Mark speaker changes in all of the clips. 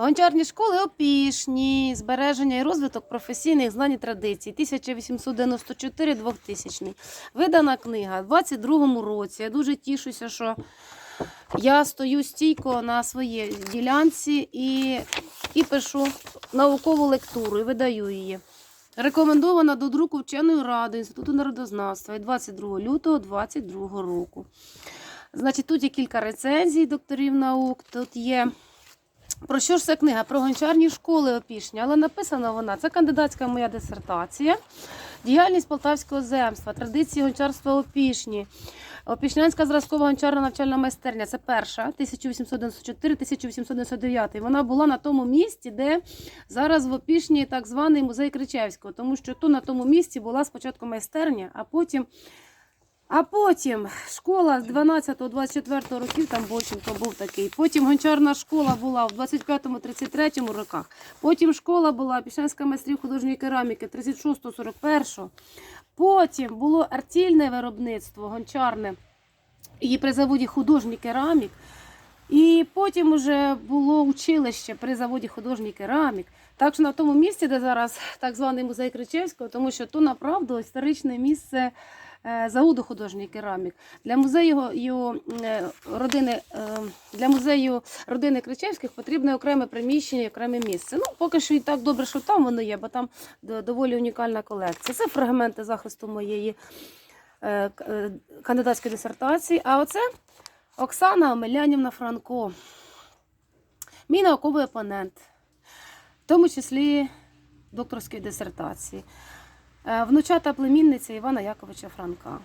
Speaker 1: Гончарні школи опішні, збереження і розвиток професійних знань і традицій 1894-2000. Видана книга в 22-му році. Я дуже тішуся, що я стою стійко на своїй ділянці і, і пишу наукову лектуру і видаю її. Рекомендована до друку вченою радою Інституту народознавства від 22 лютого 2022 року. Значить, тут є кілька рецензій докторів наук. Тут є про що ж ця книга? Про гончарні школи опішні, але написана вона. Це кандидатська моя дисертація. Діяльність полтавського земства, традиції гончарства опішні. Опішнянська зразкова гончарна навчальна майстерня. Це перша, 1894-1899. Вона була на тому місці, де зараз в Опішні так званий музей Кричевського, тому що тут на тому місці була спочатку майстерня, а потім. А потім школа з 12-24 років, там Борченко був такий. Потім гончарна школа була в 25-33 роках. Потім школа була Пішанська майстрів художньої кераміки 36-41. Потім було артільне виробництво гончарне і при заводі художній керамік. І потім вже було училище при заводі художній керамік. Так що на тому місці, де зараз так званий музей Кричевського, тому що то направду історичне місце заводу художній керамік. Для музею е, родини е, для музею родини Кричевських потрібне окреме приміщення, і окреме місце. Ну поки що і так добре, що там воно є, бо там доволі унікальна колекція. Це фрагменти захисту моєї е, е, кандидатської дисертації. А оце Оксана Омелянівна Франко, мій науковий опонент, в тому числі докторської дисертації, Е, внучата племінниця Івана Яковича Франка.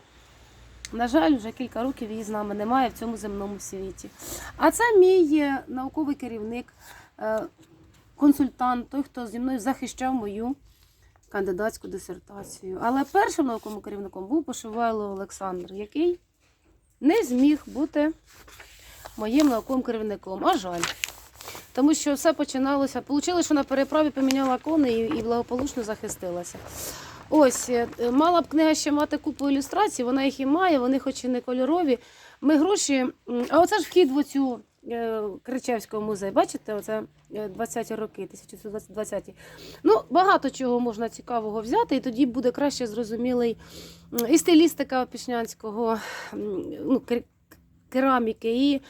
Speaker 1: На жаль, вже кілька років її з нами немає в цьому земному світі. А це мій е, науковий керівник, е, консультант, той, хто зі мною захищав мою кандидатську дисертацію. Але першим науковим керівником був Пошивайло Олександр, який не зміг бути моїм науковим керівником. А жаль. Тому що все починалося. Получилося, що на переправі поміняла кони і благополучно захистилася. Ось, е, мала б книга ще мати купу ілюстрацій, вона їх і має, вони хоч і не кольорові. Ми гроші. А оце ж вхід в оцю е, Кричевського музей. Бачите, оце е, 20-ті роки, 1920-ті. Ну, багато чого можна цікавого взяти, і тоді буде краще зрозумілий і стилістика Опішнянського, м, ну, кер- кераміки, і,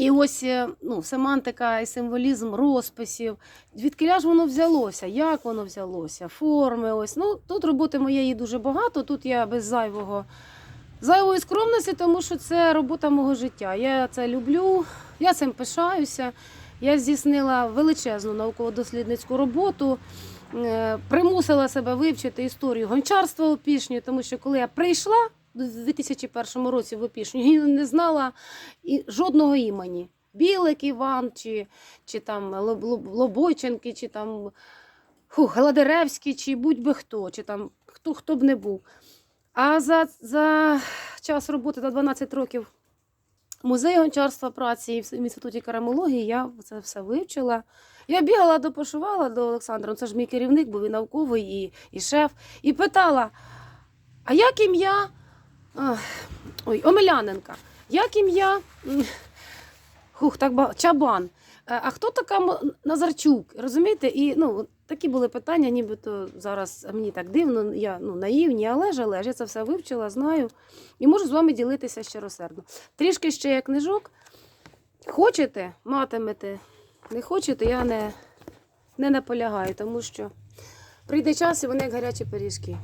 Speaker 1: і ось е, ну, семантика і символізм розписів. Звідки ж воно взялося? Як воно взялося? Форми. Ось. Ну, тут роботи моєї дуже багато, тут я без зайвого. Зайвої скромності, тому що це робота мого життя. Я це люблю, я цим пишаюся. Я здійснила величезну науково-дослідницьку роботу, е, примусила себе вивчити історію гончарства у Пішні, тому що коли я прийшла у 2001 році в Опішню, я не знала і жодного імені. Білик Іван, чи, чи там Лоб- Лоб- Лобойченки, чи там Гладеревський, чи будь-би хто, чи там хто, хто б не був. А за, за час роботи за 12 років в музеї гончарства праці в інституті керамології я це все вивчила. Я бігала до пошивала до Олександра, ну, це ж мій керівник, був і науковий, і, і шеф, і питала: а як ім'я? Ой, Омеляненка, як ім'я? Хух, так ба... Чабан. Е, А хто така Назарчук? Розумієте? І ну, такі були питання, нібито зараз мені так дивно, я ну, наївні, але ж, але ж я це все вивчила, знаю. І можу з вами ділитися щиросердно. Трішки ще є книжок. Хочете, матимете. Не хочете, я не, не наполягаю, тому що прийде час і вони як гарячі пиріжки.